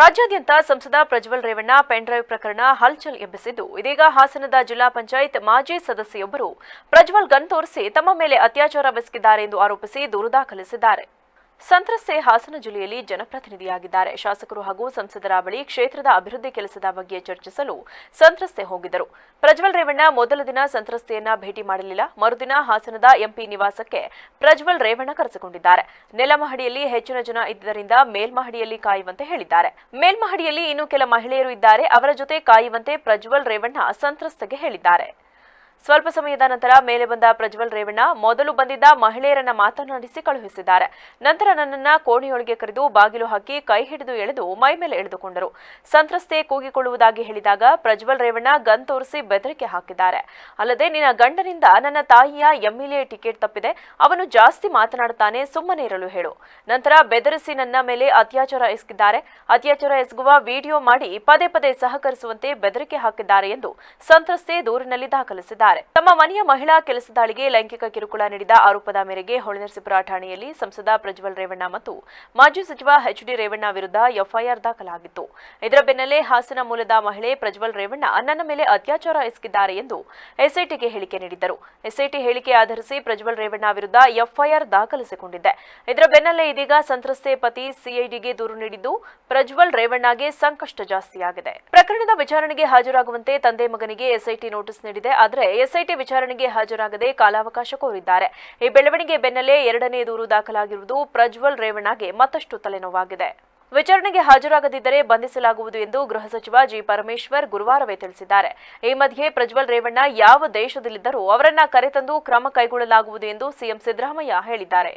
ರಾಜ್ಯಾದ್ಯಂತ ಸಂಸದ ಪ್ರಜ್ವಲ್ ರೇವಣ್ಣ ಪೆನ್ಡ್ರೈವ್ ಪ್ರಕರಣ ಹಲ್ಚಲ್ ಎಬ್ಬಿಸಿದ್ದು, ಇದೀಗ ಹಾಸನದ ಜಿಲ್ಲಾ ಪಂಚಾಯತ್ ಮಾಜಿ ಸದಸ್ಯೆಯೊಬ್ಬರು ಪ್ರಜ್ವಲ್ ಗನ್ ತೋರಿಸಿ ತಮ್ಮ ಮೇಲೆ ಅತ್ಯಾಚಾರ ಬೆಸಗಿದ್ದಾರೆ ಎಂದು ಆರೋಪಿಸಿ ದೂರು ದಾಖಲಿಸಿದ್ದಾರೆ. ಸಂತ್ರಸ್ತೆ ಹಾಸನ ಜಿಲ್ಲೆಯಲ್ಲಿ ಜನಪ್ರತಿನಿಧಿಯಾಗಿದ್ದಾರೆ. ಶಾಸಕರು ಹಾಗೂ ಸಂಸದರ ಬಳಿ ಕ್ಷೇತ್ರದ ಅಭಿವೃದ್ಧಿ ಕೆಲಸದ ಬಗ್ಗೆ ಚರ್ಚಿಸಲು ಸಂತ್ರಸ್ತೆ ಹೋಗಿದ್ದರು. ಪ್ರಜ್ವಲ್ ರೇವಣ್ಣ ಮೊದಲ ದಿನ ಸಂತ್ರಸ್ತೆಯನ್ನ ಭೇಟಿ ಮಾಡಲಿಲ್ಲ. ಮರುದಿನ ಹಾಸನದ ಎಂಪಿ ನಿವಾಸಕ್ಕೆ ಪ್ರಜ್ವಲ್ ರೇವಣ್ಣ ಕರೆಸಿಕೊಂಡಿದ್ದಾರೆ. ನೆಲಮಹಡಿಯಲ್ಲಿ ಹೆಚ್ಚಿನ ಜನ ಇದ್ದರಿಂದ ಮೇಲ್ಮಹಡಿಯಲ್ಲಿ ಕಾಯುವಂತೆ ಹೇಳಿದ್ದಾರೆ. ಮೇಲ್ಮಹಡಿಯಲ್ಲಿ ಇನ್ನೂ ಕೆಲ ಮಹಿಳೆಯರು ಇದ್ದಾರೆ. ಅವರ ಜೊತೆ ಕಾಯುವಂತೆ ಪ್ರಜ್ವಲ್ ರೇವಣ್ಣ ಸಂತ್ರಸ್ತೆಗೆ ಹೇಳಿದ್ದಾರೆ. ಸ್ವಲ್ಪ ಸಮಯದ ನಂತರ ಮೇಲೆ ಬಂದ ಪ್ರಜ್ವಲ್ ರೇವಣ್ಣ ಮೊದಲು ಬಂದಿದ್ದ ಮಹಿಳೆಯರನ್ನ ಮಾತನಾಡಿಸಿ ಕಳುಹಿಸಿದ್ದಾರೆ. ನಂತರ ನನ್ನನ್ನ ಕೋಣೆಯೊಳಗೆ ಕರೆದು ಬಾಗಿಲು ಹಾಕಿ ಕೈ ಹಿಡಿದು ಎಳೆದು ಮೈ ಮೇಲೆ ಎಳೆದುಕೊಂಡರು. ಸಂತ್ರಸ್ತೆ ಕೂಗಿಕೊಳ್ಳುವುದಾಗಿ ಹೇಳಿದಾಗ ಪ್ರಜ್ವಲ್ ರೇವಣ್ಣ ಗನ್ ತೋರಿಸಿ ಬೆದರಿಕೆ ಹಾಕಿದ್ದಾರೆ. ಅಲ್ಲದೆ ನಿನ್ನ ಗಂಡನಿಂದ ನನ್ನ ತಾಯಿಯ ಎಂಎಲ್ಎ ಟಿಕೆಟ್ ತಪ್ಪಿದೆ. ಅವನು ಜಾಸ್ತಿ ಮಾತನಾಡುತ್ತಾನೆ, ಸುಮ್ಮನೆ ಇರಲು ಹೇಳು. ನಂತರ ಬೆದರಿಸಿ ನನ್ನ ಮೇಲೆ ಅತ್ಯಾಚಾರ ಎಸಗಿದ್ದಾರೆ. ಅತ್ಯಾಚಾರ ಎಸಗುವ ವಿಡಿಯೋ ಮಾಡಿ ಪದೇ ಪದೇ ಸಹಕರಿಸುವಂತೆ ಬೆದರಿಕೆ ಹಾಕಿದ್ದಾರೆ ಎಂದು ಸಂತ್ರಸ್ತೆ ದೂರಿನಲ್ಲಿ ದಾಖಲಿಸಿದ್ದಾರೆ. ತಮ್ಮ ಮನೆಯ ಮಹಿಳಾ ಕೆಲಸದಾಳಿಗೆ ಲೈಂಗಿಕ ಕಿರುಕುಳ ನೀಡಿದ ಆರೋಪದ ಮೇರೆಗೆ ಹೊಳೆನರಸೀಪುರ ಠಾಣೆಯಲ್ಲಿ ಸಂಸದ ಪ್ರಜ್ವಲ್ ರೇವಣ್ಣ ಮತ್ತು ಮಾಜಿ ಸಚಿವ ಎಚ್ ಡಿ ರೇವಣ್ಣ ವಿರುದ್ಧ ಎಫ್ಐಆರ್ ದಾಖಲಾಗಿತ್ತು. ಇದರ ಬೆನ್ನಲ್ಲೇ ಹಾಸನ ಮೂಲದ ಮಹಿಳೆ ಪ್ರಜ್ವಲ್ ರೇವಣ್ಣ ನನ್ನ ಮೇಲೆ ಅತ್ಯಾಚಾರ ಎಸಗಿದ್ದಾರೆ ಎಂದು ಎಸ್ಐಟಿಗೆ ಹೇಳಿಕೆ ನೀಡಿದ್ದರು. ಎಸ್ಐಟಿ ಹೇಳಿಕೆ ಆಧರಿಸಿ ಪ್ರಜ್ವಲ್ ರೇವಣ್ಣ ವಿರುದ್ಧ ಎಫ್ಐಆರ್ ದಾಖಲಿಸಿಕೊಂಡಿದ್ದೆ ಇದರ ಬೆನ್ನಲ್ಲೇ ಇದೀಗ ಸಂತ್ರಸ್ತೆ ಪತಿ ಸಿಐಡಿಗೆ ದೂರು ನೀಡಿದ್ದು ಪ್ರಜ್ವಲ್ ರೇವಣ್ಣಗೆ ಸಂಕಷ್ಟ ಜಾಸ್ತಿಯಾಗಿದೆ. ಪ್ರಕರಣದ ವಿಚಾರಣೆಗೆ ಹಾಜರಾಗುವಂತೆ ತಂದೆ ಮಗನಿಗೆ ಎಸ್ಐಟಿ ನೋಟಿಸ್ ನೀಡಿದೆ. ಆದರೆ ಎಸ್ಐಟಿ ವಿಚಾರಣೆಗೆ ಹಾಜರಾಗದೆ ಕಾಲಾವಕಾಶ ಕೋರಿದ್ದಾರೆ. ಈ ಬೆಳವಣಿಗೆ ಬೆನ್ನಲ್ಲೇ ಎರಡನೇ ದೂರು ದಾಖಲಾಗಿರುವುದು ಪ್ರಜ್ವಲ್ ರೇವಣ್ಣಗೆ ಮತ್ತಷ್ಟು ತಲೆನೋವಾಗಿದೆ. ವಿಚಾರಣೆಗೆ ಹಾಜರಾಗದಿದ್ದರೆ ಬಂಧಿಸಲಾಗುವುದು ಎಂದು ಗೃಹ ಸಚಿವ ಜಿ ಪರಮೇಶ್ವರ್ ಗುರುವಾರವೇ ತಿಳಿಸಿದ್ದಾರೆ. ಈ ಮಧ್ಯೆ ಪ್ರಜ್ವಲ್ ರೇವಣ್ಣ ಯಾವ ದೇಶದಲ್ಲಿದ್ದರೂ ಅವರನ್ನ ಕರೆತಂದು ಕ್ರಮ ಕೈಗೊಳ್ಳಲಾಗುವುದು ಎಂದು ಸಿಎಂ ಸಿದ್ದರಾಮಯ್ಯ ಹೇಳಿದ್ದಾರೆ.